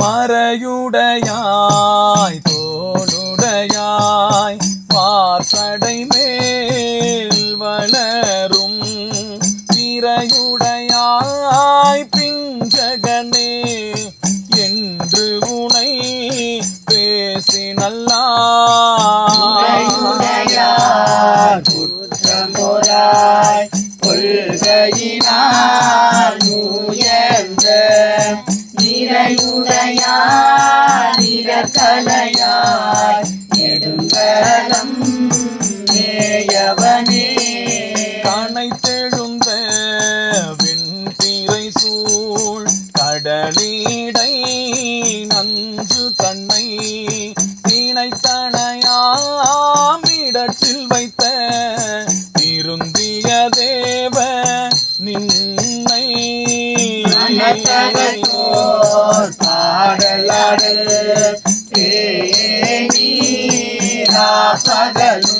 மறையுடையாய் தோளுடையாய் வார்சடை மேல் வளரும் பிறையுடையாய் பிஞ்சகனே என்று உனை பேசி உடையுடையார் குற்றமுறாய் கொள்கையினார் உயர்ந்த நிறையுடையார் நிறக்கலையாய் நெடுங்கலம் மேயவனே கணை தெழுந்த வெண்பிறை சூழ் கடலீடை நஞ்சு கண்ணை திணைத்தனையாமிடத்தில் வைத்த திருந்திய தேவ நின்னை సగలు